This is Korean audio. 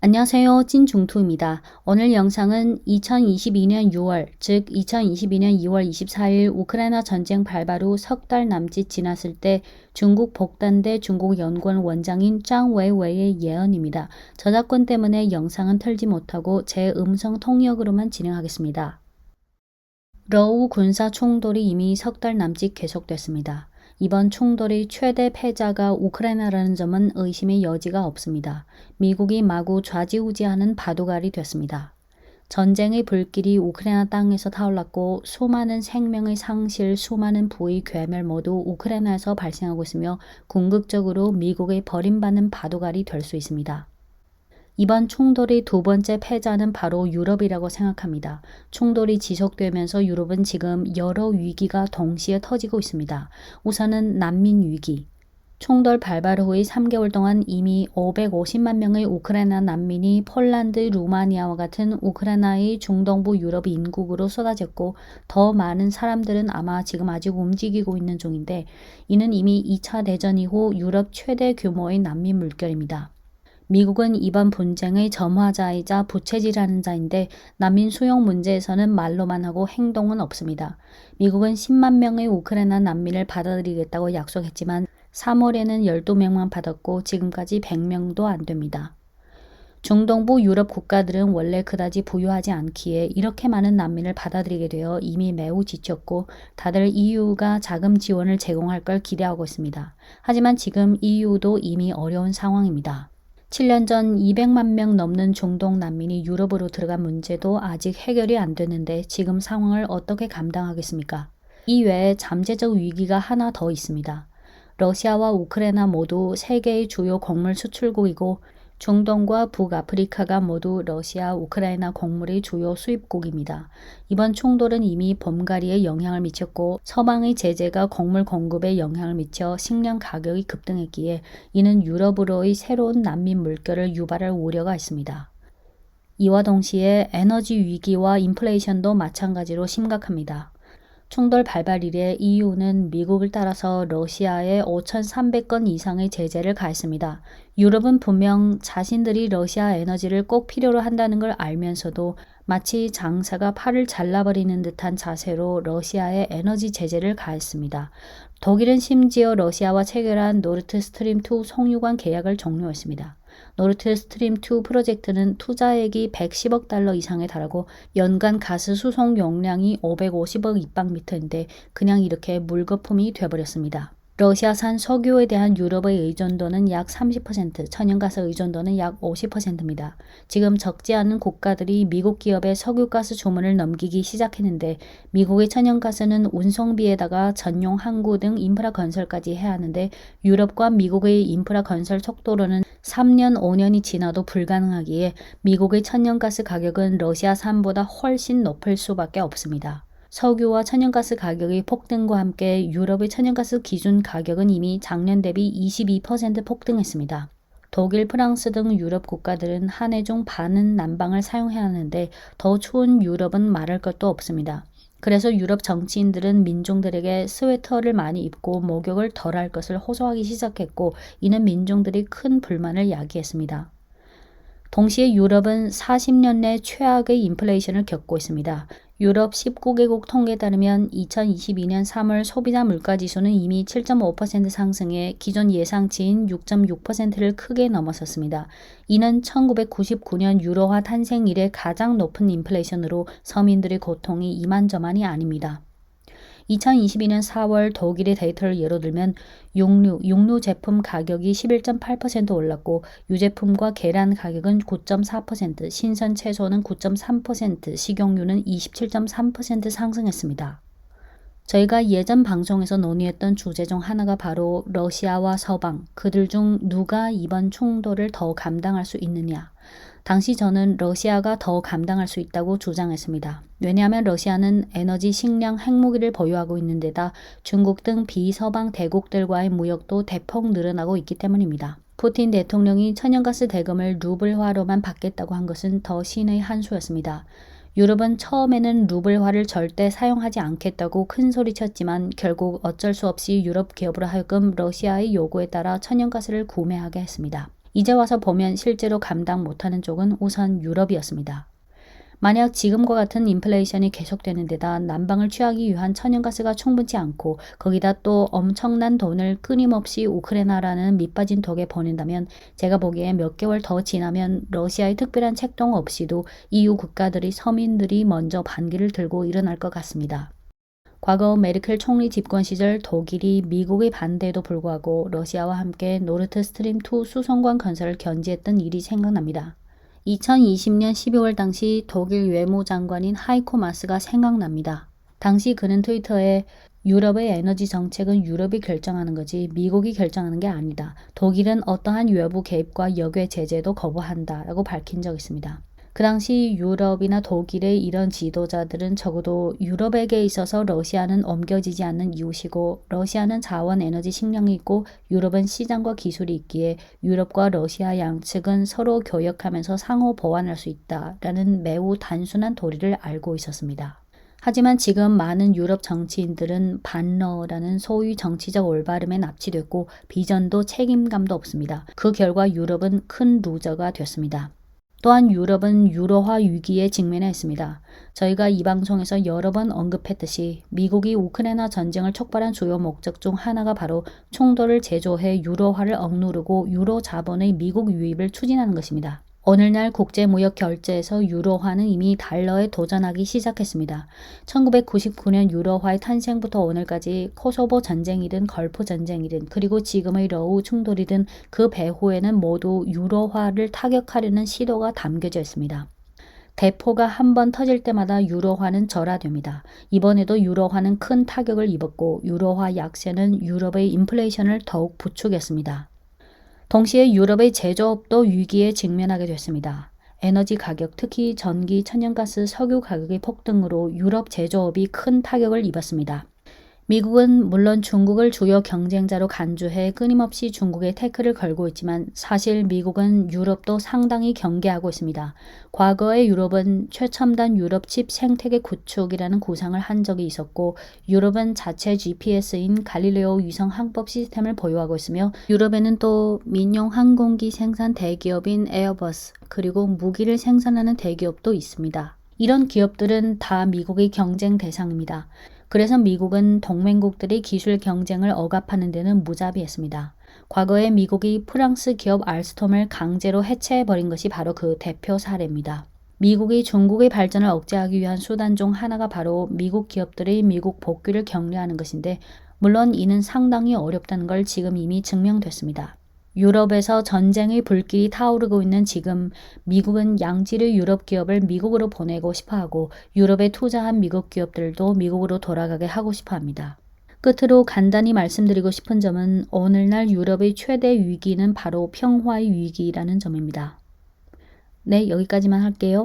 안녕하세요. 찐중투입니다. 오늘 영상은 2022년 6월, 즉 2022년 2월 24일 우크라이나 전쟁 발발 후 석 달 남짓 지났을 때 중국 복단대 중국 연구원 원장인 짱 웨이웨이의 예언입니다. 저작권 때문에 영상은 틀지 못하고 제 음성 통역으로만 진행하겠습니다. 러우 군사 충돌이 이미 석 달 남짓 계속됐습니다. 이번 충돌이 최대 패자가 우크라이나라는 점은 의심의 여지가 없습니다. 미국이 마구 좌지우지하는 바둑알이 됐습니다. 전쟁의 불길이 우크라이나 땅에서 타올랐고 수많은 생명의 상실, 수많은 부의 괴멸 모두 우크라이나에서 발생하고 있으며 궁극적으로 미국의 버림받는 바둑알이 될 수 있습니다. 이번 충돌의 두 번째 패자는 바로 유럽이라고 생각합니다. 충돌이 지속되면서 유럽은 지금 여러 위기가 동시에 터지고 있습니다. 우선은 난민 위기. 충돌 발발 후의 3개월 동안 이미 550만 명의 우크라이나 난민이 폴란드, 루마니아와 같은 우크라이나의 중동부 유럽 인국으로 쏟아졌고 더 많은 사람들은 아마 지금 아직 움직이고 있는 중인데 이는 이미 2차 대전 이후 유럽 최대 규모의 난민 물결입니다. 미국은 이번 분쟁의 점화자이자 부채질하는 자인데 난민 수용 문제에서는 말로만 하고 행동은 없습니다. 미국은 10만 명의 우크라이나 난민을 받아들이겠다고 약속했지만 3월에는 12명만 받았고 지금까지 100명도 안 됩니다. 중동부 유럽 국가들은 원래 그다지 부유하지 않기에 이렇게 많은 난민을 받아들이게 되어 이미 매우 지쳤고 다들 EU가 자금 지원을 제공할 걸 기대하고 있습니다. 하지만 지금 EU도 이미 어려운 상황입니다. 7년 전 200만 명 넘는 중동 난민이 유럽으로 들어간 문제도 아직 해결이 안 됐는데 지금 상황을 어떻게 감당하겠습니까? 이외에 잠재적 위기가 하나 더 있습니다. 러시아와 우크라이나 모두 세계의 주요 곡물 수출국이고 중동과 북아프리카가 모두 러시아, 우크라이나 곡물의 주요 수입국입니다. 이번 충돌은 이미 봄가리에 영향을 미쳤고 서방의 제재가 곡물 공급에 영향을 미쳐 식량 가격이 급등했기에 이는 유럽으로의 새로운 난민 물결을 유발할 우려가 있습니다. 이와 동시에 에너지 위기와 인플레이션도 마찬가지로 심각합니다. 충돌 발발 이래 EU는 미국을 따라서 러시아에 5,300건 이상의 제재를 가했습니다. 유럽은 분명 자신들이 러시아 에너지를 꼭 필요로 한다는 걸 알면서도 마치 장사가 팔을 잘라버리는 듯한 자세로 러시아에 에너지 제재를 가했습니다. 독일은 심지어 러시아와 체결한 노르트 스트림 2 송유관 계약을 종료했습니다. 노르트 스트림 2 프로젝트는 투자액이 110억 달러 이상에 달하고 연간 가스 수송 용량이 550억 입방미터인데 그냥 이렇게 물거품이 돼버렸습니다. 러시아산 석유에 대한 유럽의 의존도는 약 30%, 천연가스 의존도는 약 50%입니다. 지금 적지 않은 국가들이 미국 기업의 석유가스 주문을 넘기기 시작했는데 미국의 천연가스는 운송비에다가 전용 항구 등 인프라 건설까지 해야 하는데 유럽과 미국의 인프라 건설 속도로는 3년, 5년이 지나도 불가능하기에 미국의 천연가스 가격은 러시아산보다 훨씬 높을 수밖에 없습니다. 석유와 천연가스 가격의 폭등과 함께 유럽의 천연가스 기준 가격은 이미 작년 대비 22% 폭등했습니다. 독일, 프랑스 등 유럽 국가들은 한 해 중 반은 난방을 사용해야 하는데 더 추운 유럽은 말할 것도 없습니다. 그래서 유럽 정치인들은 민중들에게 스웨터를 많이 입고 목욕을 덜 할 것을 호소하기 시작했고 이는 민중들이 큰 불만을 야기했습니다. 동시에 유럽은 40년 내 최악의 인플레이션을 겪고 있습니다. 유럽 19개국 통계에 따르면 2022년 3월 소비자 물가 지수는 이미 7.5% 상승해 기존 예상치인 6.6%를 크게 넘어섰습니다. 이는 1999년 유로화 탄생 이래 가장 높은 인플레이션으로 서민들의 고통이 이만저만이 아닙니다. 2022년 4월 독일의 데이터를 예로 들면 육류, 육류 제품 가격이 11.8% 올랐고 유제품과 계란 가격은 9.4%, 신선 채소는 9.3%, 식용유는 27.3% 상승했습니다. 저희가 예전 방송에서 논의했던 주제 중 하나가 바로 러시아와 서방, 그들 중 누가 이번 충돌을 더 감당할 수 있느냐. 당시 저는 러시아가 더 감당할 수 있다고 주장했습니다. 왜냐하면 러시아는 에너지, 식량, 핵무기를 보유하고 있는 데다 중국 등 비서방 대국들과의 무역도 대폭 늘어나고 있기 때문입니다. 푸틴 대통령이 천연가스 대금을 루블화로만 받겠다고 한 것은 더 신의 한 수였습니다. 유럽은 처음에는 루블화를 절대 사용하지 않겠다고 큰 소리쳤지만 결국 어쩔 수 없이 유럽 기업으로 하여금 러시아의 요구에 따라 천연가스를 구매하게 했습니다. 이제 와서 보면 실제로 감당 못하는 쪽은 우선 유럽이었습니다. 만약 지금과 같은 인플레이션이 계속되는 데다 난방을 취하기 위한 천연가스가 충분치 않고 거기다 또 엄청난 돈을 끊임없이 우크라이나라는 밑빠진 독에 보낸다면 제가 보기에 몇 개월 더 지나면 러시아의 특별한 책동 없이도 EU 국가들이 서민들이 먼저 반기를 들고 일어날 것 같습니다. 과거 메르켈 총리 집권 시절 독일이 미국의 반대에도 불구하고 러시아와 함께 노르트 스트림 2 수송관 건설을 견지했던 일이 생각납니다. 2020년 12월 당시 독일 외무장관인 하이코 마스가 생각납니다. 당시 그는 트위터에 유럽의 에너지 정책은 유럽이 결정하는 거지 미국이 결정하는 게 아니다. 독일은 어떠한 외부 개입과 역외 제재도 거부한다. 라고 밝힌 적 있습니다. 그 당시 유럽이나 독일의 이런 지도자들은 적어도 유럽에게 있어서 러시아는 옮겨지지 않는 이웃이고 러시아는 자원 에너지 식량이 있고 유럽은 시장과 기술이 있기에 유럽과 러시아 양측은 서로 교역하면서 상호 보완할 수 있다라는 매우 단순한 도리를 알고 있었습니다. 하지만 지금 많은 유럽 정치인들은 반러라는 소위 정치적 올바름에 납치됐고 비전도 책임감도 없습니다. 그 결과 유럽은 큰 루저가 됐습니다. 또한 유럽은 유로화 위기에 직면했습니다. 저희가 이 방송에서 여러 번 언급했듯이 미국이 우크라이나 전쟁을 촉발한 주요 목적 중 하나가 바로 총도를 제조해 유로화를 억누르고 유로 자본의 미국 유입을 추진하는 것입니다. 오늘날 국제무역 결제에서 유로화는 이미 달러에 도전하기 시작했습니다. 1999년 유로화의 탄생부터 오늘까지 코소보 전쟁이든 걸프 전쟁이든 그리고 지금의 러우 충돌이든 그 배후에는 모두 유로화를 타격하려는 시도가 담겨져 있습니다. 대포가 한 번 터질 때마다 유로화는 절하됩니다. 이번에도 유로화는 큰 타격을 입었고 유로화 약세는 유럽의 인플레이션을 더욱 부추겼습니다. 동시에 유럽의 제조업도 위기에 직면하게 됐습니다. 에너지 가격, 특히 전기, 천연가스, 석유 가격의 폭등으로 유럽 제조업이 큰 타격을 입었습니다. 미국은 물론 중국을 주요 경쟁자로 간주해 끊임없이 중국에 태클을 걸고 있지만 사실 미국은 유럽도 상당히 경계하고 있습니다. 과거에 유럽은 최첨단 유럽 칩 생태계 구축이라는 구상을 한 적이 있었고 유럽은 자체 GPS인 갈릴레오 위성 항법 시스템을 보유하고 있으며 유럽에는 또 민용 항공기 생산 대기업인 에어버스 그리고 무기를 생산하는 대기업도 있습니다. 이런 기업들은 다 미국의 경쟁 대상입니다. 그래서 미국은 동맹국들의 기술 경쟁을 억압하는 데는 무자비했습니다. 과거에 미국이 프랑스 기업 알스톰을 강제로 해체해버린 것이 바로 그 대표 사례입니다. 미국이 중국의 발전을 억제하기 위한 수단 중 하나가 바로 미국 기업들의 미국 복귀를 격려하는 것인데, 물론 이는 상당히 어렵다는 걸 지금 이미 증명됐습니다. 유럽에서 전쟁의 불길이 타오르고 있는 지금 미국은 양질의 유럽 기업을 미국으로 보내고 싶어 하고 유럽에 투자한 미국 기업들도 미국으로 돌아가게 하고 싶어 합니다. 끝으로 간단히 말씀드리고 싶은 점은 오늘날 유럽의 최대 위기는 바로 평화의 위기라는 점입니다. 네, 여기까지만 할게요.